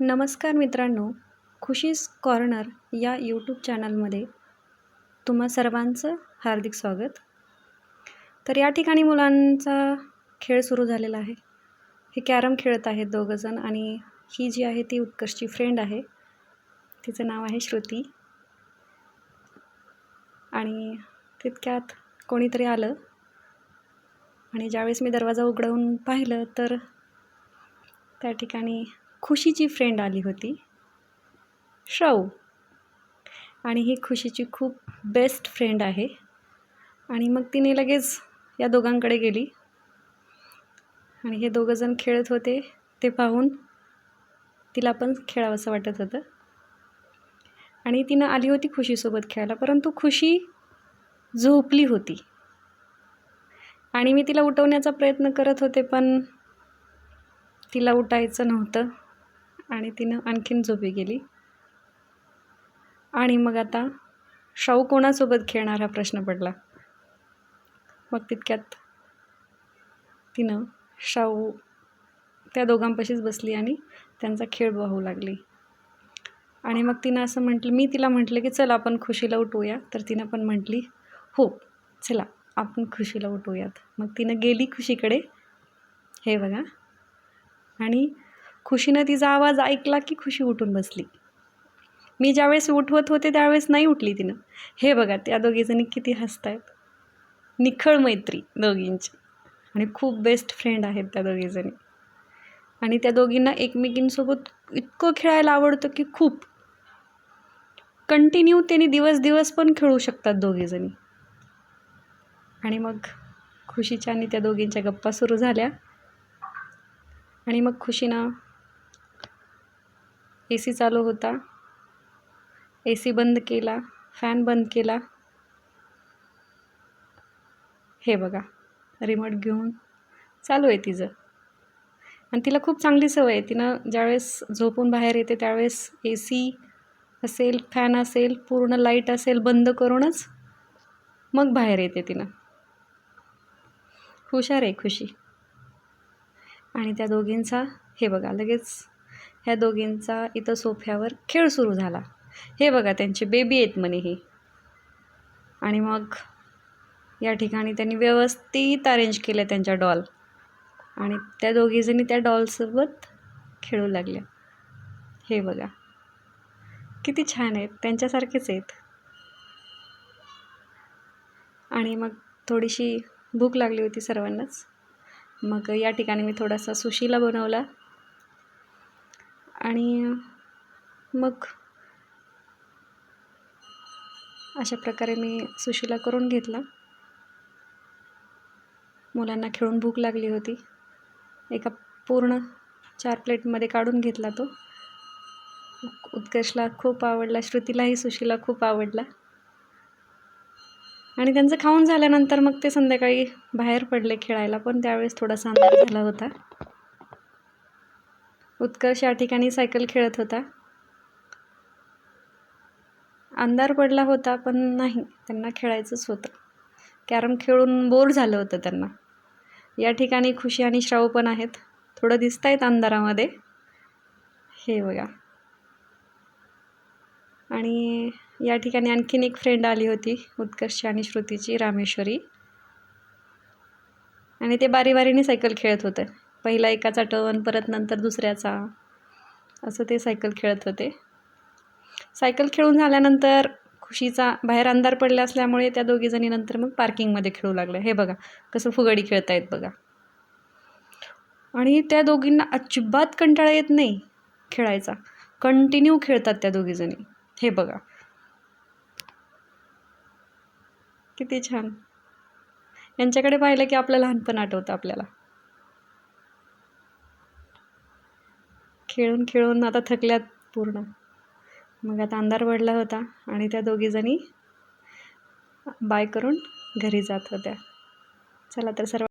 नमस्कार मित्रांनो खुशीज कॉर्नर या यूट्यूब चॅनलमध्ये तुम्हा सर्वांचं हार्दिक स्वागत. तर या ठिकाणी मुलांचा खेळ सुरू झालेला आहे. हे कॅरम खेळत आहेत दोघंजण आणि ही जी आहे ती उत्कर्षची फ्रेंड आहे. तिचं नाव आहे श्रुती. आणि तितक्यात कोणीतरी आलं. आणि ज्यावेळेस मी दरवाजा उघडवून पाहिलं तर त्या ठिकाणी खुशीची फ्रेंड आली होती. श्रव. आणि ही खुशीची खूप बेस्ट फ्रेंड आहे. आणि मग तिने लगेच या दोघांकडे गेली. आणि हे दोघंजण खेळत होते ते पाहून तिला पण खेळावंसं वाटत होतं. आणि तिनं आली होती खुशीसोबत खेळायला परंतु खुशी झोपली होती. आणि मी तिला उठवण्याचा प्रयत्न करत होते पण तिला उठायचं नव्हतं. आणि तिनं आणखीन झोपी गेली. आणि मग आता शाहू कोणासोबत खेळणार हा प्रश्न पडला? मग तितक्यात तिनं शाहू त्या दोघांपाशीच बसली आणि त्यांचा खेळ पाहू लागली. आणि मग तिनं असं म्हटलं मी तिला म्हटलं की चल आपण खुशीला उठूया तर तिनं पण म्हटली हो चला आपण खुशीला उठूयात मग तिनं गेली खुशीकडे हे बघा. आणि खुशीनं तिचा आवाज ऐकला की खुशी उठून बसली. मी ज्यावेळेस उठवत होते त्यावेळेस नाही उठली तिनं. हे बघा त्या दोघीजणी किती हसत आहेत निखळ मैत्री दोघींची. आणि खूप बेस्ट फ्रेंड आहेत त्या दोघीजणी आणि त्या दोघींना एकमेकींसोबत इतकं खेळायला आवडतं की खूप. कंटिन्यू त्यांनी दिवस दिवस पण खेळू शकतात दोघीजणी आणि मग खुशीच्या आणि त्या दोघींच्या गप्पा सुरू झाल्या. आणि मग खुशीनं ए सी चालू होता. ए सी बंद केला फॅन बंद केला. हे बघा रिमोट घेऊन चालू आहे तिचं. आणि तिला खूप चांगली सवय आहे. तिनं ज्यावेळेस झोपून बाहेर येते त्यावेळेस ए सी असेल फॅन असेल पूर्ण लाइट असेल बंद करूनच मग बाहेर येते तिनं. हुशार आहे खुशी. आणि त्या दोघींचा हे बघा लगेच ह्या दोघींचा इथं सोफ्यावर खेळ सुरू झाला. हे बघा त्यांचे बेबी आहेत म्हणे ही. आणि मग या ठिकाणी त्यांनी व्यवस्थित अरेंज केलं त्यांच्या डॉल आणि त्या दोघीजणी त्या डॉलसोबत खेळू लागल्या. हे बघा. किती छान आहेत. त्यांच्यासारखेच आहेत. आणि मग थोडीशी भूक लागली होती सर्वांनाच. मग या ठिकाणी मी थोडासा सुशीला बनवला. आणि मग अशा प्रकारे मी सुशीला करून घेतला. मुलांना खेळून भूक लागली होती. एका पूर्ण चार प्लेटमध्ये काढून घेतला तो. उत्कर्षला खूप आवडला श्रुतीलाही सुशीला खूप आवडला. आणि त्यांचं खाऊन झाल्यानंतर मग ते संध्याकाळी बाहेर पडले खेळायला पण त्यावेळेस थोडासा अंधार झाला होता. उत्कर्ष या ठिकाणी सायकल खेळत होता. अंधार पडला होता पण नाही. त्यांना खेळायचंच होतं. कॅरम खेळून बोर झालं होतं त्यांना. या ठिकाणी खुशी आणि श्राव पण आहेत. थोडं दिसत आहेत अंधारामध्ये. हे बघा. आणि या ठिकाणी आणखीन एक फ्रेंड आली होती उत्कर्ष आणि श्रुतीची रामेश्वरी. आणि ते बारी बारीने सायकल खेळत होतं. पहिला एकाचा टर्न परत नंतर दुसऱ्याचा. असं ते सायकल खेळत होते. सायकल खेळून झाल्यानंतर खुशीचा बाहेर अंधार पडला असल्यामुळे त्या दोघीजणी नंतर मग पार्किंगमध्ये खेळू लागलं हे बघा कसं फुगडी खेळतायत बघा. आणि त्या दोघींना अजिबात कंटाळा येत नाही खेळायचा. कंटिन्यू खेळतात त्या दोघीजणी हे बघा. किती छान. यांच्याकडे पाहिलं की आपलं लहानपण आठवतं आपल्याला. खेळून खेळून आता थकल्यात पूर्ण. मग आता अंधार पडला होता आणि त्या दोघीजणी बाय करून घरी जात होत्या. चला तर सर्व